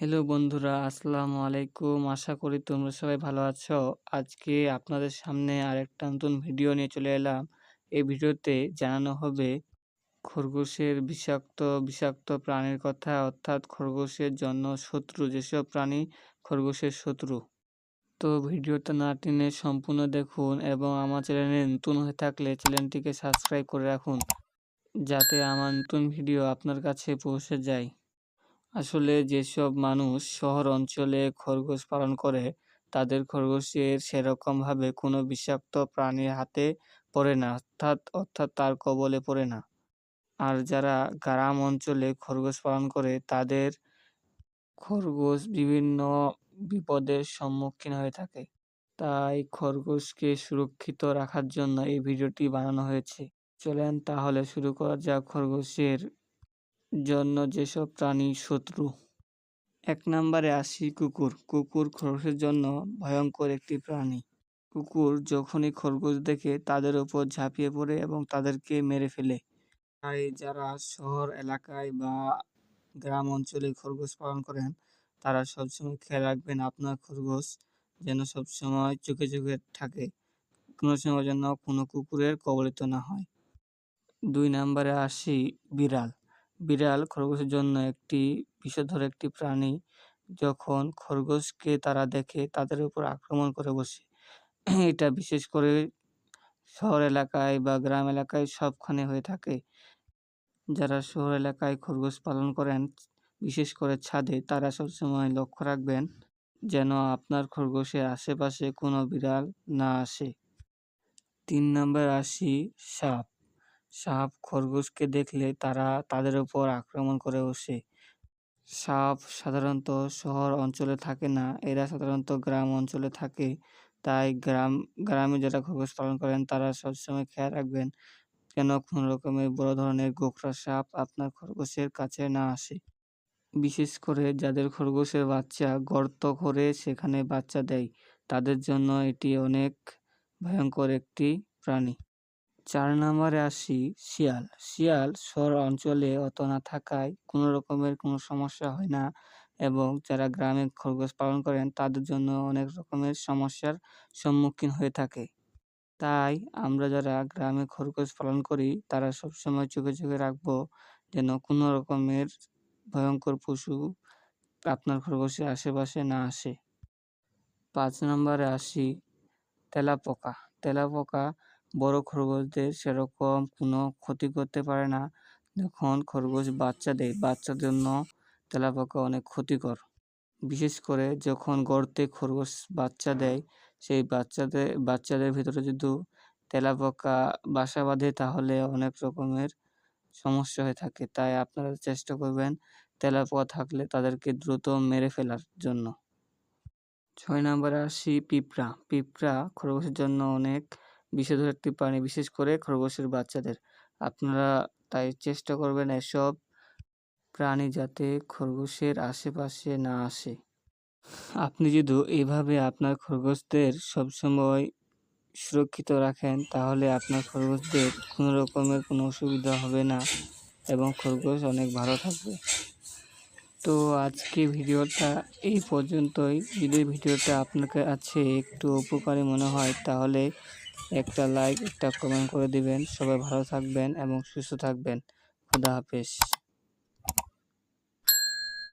Hello বন্ধুরা, আসসালামু আলাইকুম। আশা করি তোমরা সবাই ভালো আছো। আজকে আপনাদের সামনে আরেকটা নতুন ভিডিও নিয়ে চলে এলাম। এই ভিডিওতে জানানো হবে খরগোশের বিষাক্ত বিষাক্ত প্রাণীর কথা, অর্থাৎ খরগোশের জন্য শত্রু, যেসব প্রাণী খরগোশের শত্রু। তো ভিডিওটা না টেনে সম্পূর্ণ দেখুন এবং আমার চ্যানেলে নতুন হয়ে থাকলে চ্যানেলটিকে সাবস্ক্রাইব করে রাখুন, যাতে আমার নতুন ভিডিও আপনার কাছে পৌঁছে যায়। আসলে যেসব মানুষ শহর অঞ্চলে খরগোশ পালন করে, তাদের খরগোশের সেরকমভাবে কোনো বিষাক্ত প্রাণীর হাতে পড়ে না, অর্থাৎ অর্থাৎ তার কবলে পড়ে না। আর যারা গ্রাম অঞ্চলে খরগোশ পালন করে, তাদের খরগোশ বিভিন্ন বিপদের সম্মুখীন হয়ে থাকে। তাই খরগোশকে সুরক্ষিত রাখার জন্য এই ভিডিওটি বানানো হয়েছে। চলেন তাহলে শুরু করা যাক খরগোশের জন্য যেসব প্রাণী শত্রু। এক নম্বরে আসি কুকুর। কুকুর খরগোশের জন্য ভয়ঙ্কর একটি প্রাণী। কুকুর যখনই খরগোশ দেখে তাদের উপর ঝাঁপিয়ে পড়ে এবং তাদেরকে মেরে ফেলে। তাই যারা শহর, এলাকায় বা গ্রাম অঞ্চলে খরগোশ পালন করেন, তারা সবসময় খেয়াল রাখবেন আপনার খরগোশ যেন সবসময় চোখে চোখে থাকে। কোনো সময় যেন কোনো কুকুরের কবলিত না হয়। দুই নম্বরে আসি বিড়াল। বিড়াল খরগোশের জন্য একটি বিষধর একটি প্রাণী যখন খরগোশকে তারা দেখে তাদের উপর আক্রমণ করে বসে। এটা বিশেষ করে শহর এলাকায় বা গ্রাম এলাকায় সবখানে হয়ে থাকে। যারা শহর এলাকায় খরগোশ পালন করেন, বিশেষ করে ছাদে, তারা সবসময় লক্ষ্য রাখবেন যেন আপনার খরগোশের আশেপাশে কোনো বিড়াল না আসে। তিন নম্বর আসি সাপ। সাপ খরগোশকে দেখলে তারা তাদের উপর আক্রমণ করে বসে সাপ সাধারণত শহর অঞ্চলে থাকে না, এরা সাধারণত গ্রাম অঞ্চলে থাকে। তাই গ্রাম, গ্রামে যারা খরগোশ পালন করেন, তারা সবসময় খেয়াল রাখবেন যেন কোনো রকমের বড় ধরনের গোখরা সাপ আপনার খরগোশের কাছে না আসে। বিশেষ করে যাদের খরগোশের বাচ্চা গর্ত করে সেখানে বাচ্চা দেয়, তাদের জন্য এটি অনেক ভয়ঙ্কর একটি প্রাণী। চার নম্বরে আসি, শিয়াল। শিয়াল শহর অঞ্চলে অত না থাকায় কোনো রকমের কোনো সমস্যা হয় না এবং যারা গ্রামে খরগোশ পালন করেন তাদের জন্য অনেক রকমের সমস্যার সম্মুখীন হয়ে থাকে। তাই আমরা যারা গ্রামে খরগোশ পালন করি তারা সবসময় চোখে চোখে রাখব যেন কোনো রকমের ভয়ঙ্কর পশু আপনার খরগোশের আশেপাশে না আসে। পাঁচ নম্বরে আসি তেলাপোকা। তেলাপোকা বড় খরগোশদের সেরকম কোনো ক্ষতি করতে পারে না। যখন খরগোশ বাচ্চা দেয় বাচ্চার জন্য তেলাপোকা অনেক ক্ষতিকর। বিশেষ করে যখন গর্তে খরগোশ বাচ্চা দেয়, সেই বাচ্চাদের বাচ্চাদের ভিতরে যদি তেলাপোকা বাসা বাঁধে, তাহলে অনেক রকমের সমস্যা হয়ে থাকে। তাই আপনারা চেষ্টা করবেন তেলাপোকা থাকলে তাদেরকে দ্রুত মেরে ফেলার জন্য। ছয় নম্বরে আসি পিঁপড়া। পিঁপড়া খরগোশের জন্য অনেক বিষধর একটি প্রাণী, বিশেষ করে খরগোশের বাচ্চাদের। আপনারা তাই চেষ্টা করবেন এসব প্রাণী যাতে খরগোশের আশেপাশে না আসে। আপনি যদি এভাবে আপনার খরগোশদের সবসময় সুরক্ষিত রাখেন, তাহলে আপনার খরগোশদের কোনো রকমের কোনো অসুবিধা হবে না এবং খরগোশ অনেক ভালো থাকবে। তো আজকে ভিডিওটা এই পর্যন্তই। যদি ভিডিওটা আপনার কাছে একটু উপকারী মনে হয়, তাহলে একটা লাইক একটা কমেন্ট করে দিবেন। সবাই ভালো থাকবেন এবং সুস্থ থাকবেন। খুদা হাফেজ।